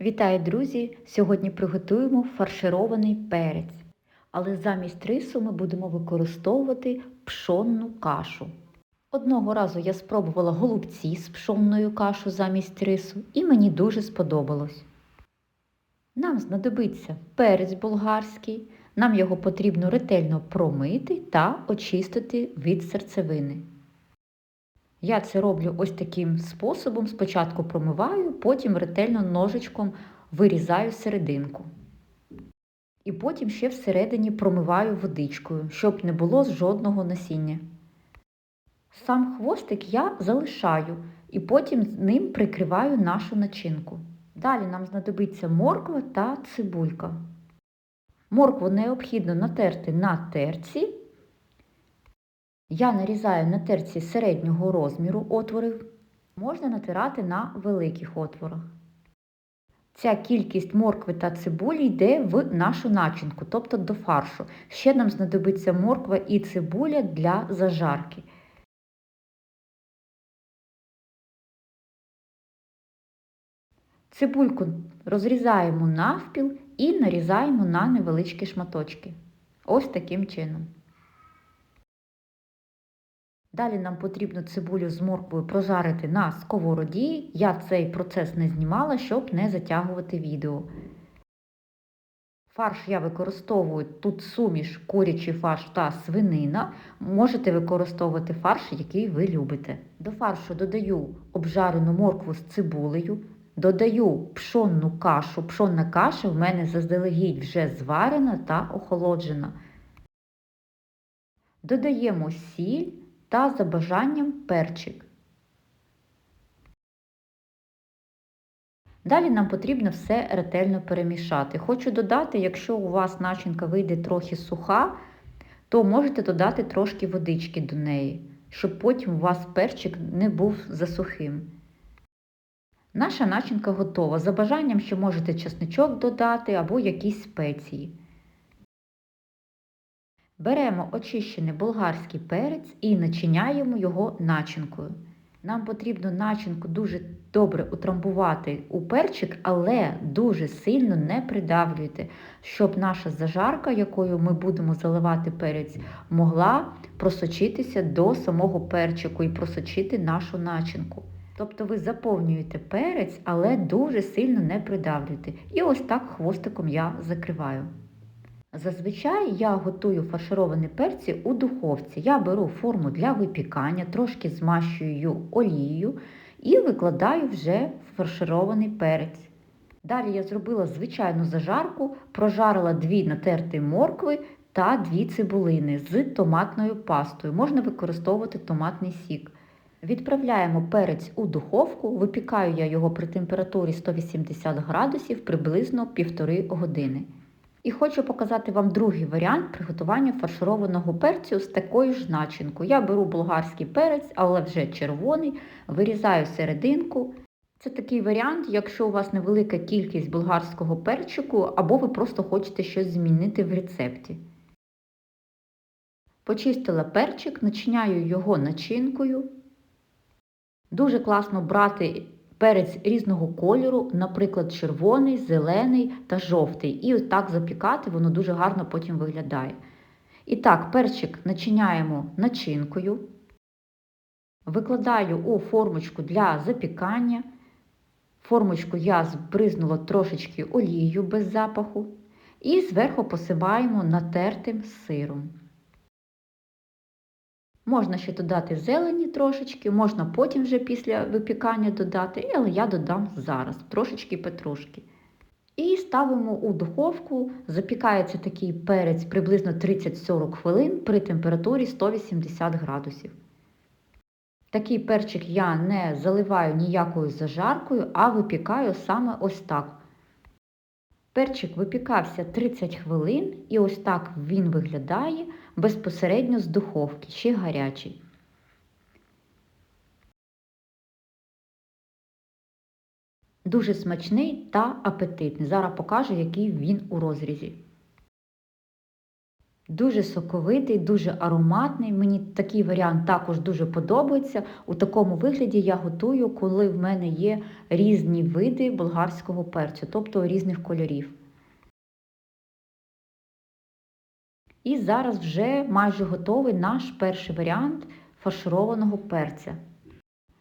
Вітаю, друзі! Сьогодні приготуємо фарширований перець. Але замість рису ми будемо використовувати пшонну кашу. Одного разу я спробувала голубці з пшонною кашу замість рису, і мені дуже сподобалось. Нам знадобиться перець болгарський, нам його потрібно ретельно промити та очистити від серцевини. Я це роблю ось таким способом. Спочатку промиваю, потім ретельно ножичком вирізаю серединку. І потім ще всередині промиваю водичкою, щоб не було жодного насіння. Сам хвостик я залишаю і потім з ним прикриваю нашу начинку. Далі нам знадобиться морква та цибулька. Моркву необхідно натерти на терці. Я нарізаю на терці середнього розміру отворів, можна натирати на великих отворах. Ця кількість моркви та цибулі йде в нашу начинку, тобто до фаршу. Ще нам знадобиться морква і цибуля для зажарки. Цибульку розрізаємо навпіл і нарізаємо на невеличкі шматочки. Ось таким чином. Далі нам потрібно цибулю з морквою прожарити на сковороді. Я цей процес не знімала, щоб не затягувати відео. Фарш я використовую тут суміш, курячий фарш та свинина. Можете використовувати фарш, який ви любите. До фаршу додаю обжарену моркву з цибулею, додаю пшонну кашу. Пшонна каша в мене заздалегідь вже зварена та охолоджена. Додаємо сіль та за бажанням перчик. Далі нам потрібно все ретельно перемішати. Хочу додати, якщо у вас начинка вийде трохи суха, то можете додати трошки водички до неї, щоб потім у вас перчик не був засухим. Наша начинка готова. За бажанням ще можете чесничок додати або якісь спеції. Беремо очищений болгарський перець і начиняємо його начинкою. Нам потрібно начинку дуже добре утрамбувати у перчик, але дуже сильно не придавлюйте, щоб наша зажарка, якою ми будемо заливати перець, могла просочитися до самого перчику і просочити нашу начинку. Тобто ви заповнюєте перець, але дуже сильно не придавлюєте. І ось так хвостиком я закриваю. Зазвичай я готую фаршировані перці у духовці. Я беру форму для випікання, трошки змащую олією і викладаю вже фарширований перець. Далі я зробила звичайну зажарку, прожарила дві натерті моркви та дві цибулини з томатною пастою. Можна використовувати томатний сік. Відправляємо перець у духовку, випікаю я його при температурі 180 градусів приблизно півтори години. І хочу показати вам другий варіант приготування фаршированого перцю з такою ж начинкою. Я беру болгарський перець, але вже червоний, вирізаю серединку. Це такий варіант, якщо у вас невелика кількість болгарського перчику, або ви просто хочете щось змінити в рецепті. Почистила перчик, начиняю його начинкою. Дуже класно брати перець різного кольору, наприклад, червоний, зелений та жовтий. І ось так запікати, воно дуже гарно потім виглядає. І так, перчик начиняємо начинкою. Викладаю у формочку для запікання. Формочку я збризнула трошечки олією без запаху. І зверху посипаємо натертим сиром. Можна ще додати зелені трошечки, можна потім вже після випікання додати, але я додам зараз трошечки петрушки. І ставимо у духовку, запікається такий перець приблизно 30-40 хвилин при температурі 180 градусів. Такий перчик я не заливаю ніякою зажаркою, а випікаю саме ось так. Перчик випікався 30 хвилин і ось так він виглядає безпосередньо з духовки, ще гарячий. Дуже смачний та апетитний. Зараз покажу, який він у розрізі. Дуже соковитий, дуже ароматний. Мені такий варіант також дуже подобається. У такому вигляді я готую, коли в мене є різні види болгарського перцю, тобто різних кольорів. І зараз вже майже готовий наш перший варіант фаршированого перця.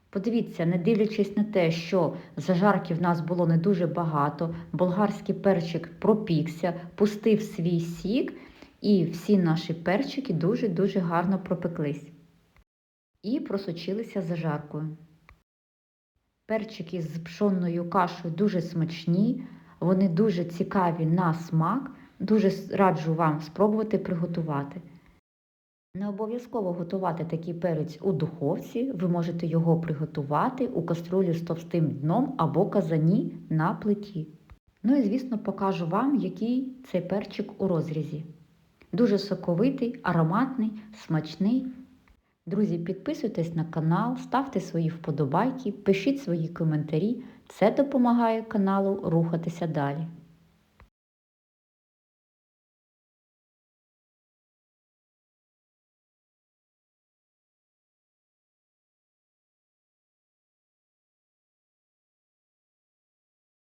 Подивіться, не дивлячись на те, що зажарки в нас було не дуже багато, болгарський перчик пропікся, пустив свій сік, і всі наші перчики дуже-дуже гарно пропеклись і просочилися зажаркою. Перчики з пшонною кашею дуже смачні, вони дуже цікаві на смак. Дуже раджу вам спробувати приготувати. Не обов'язково готувати такий перець у духовці, ви можете його приготувати у каструлі з товстим дном або казані на плиті. Ну і, звісно, покажу вам, який цей перчик у розрізі. Дуже соковитий, ароматний, смачний. Друзі, підписуйтесь на канал, ставте свої вподобайки, пишіть свої коментарі. Це допомагає каналу рухатися далі.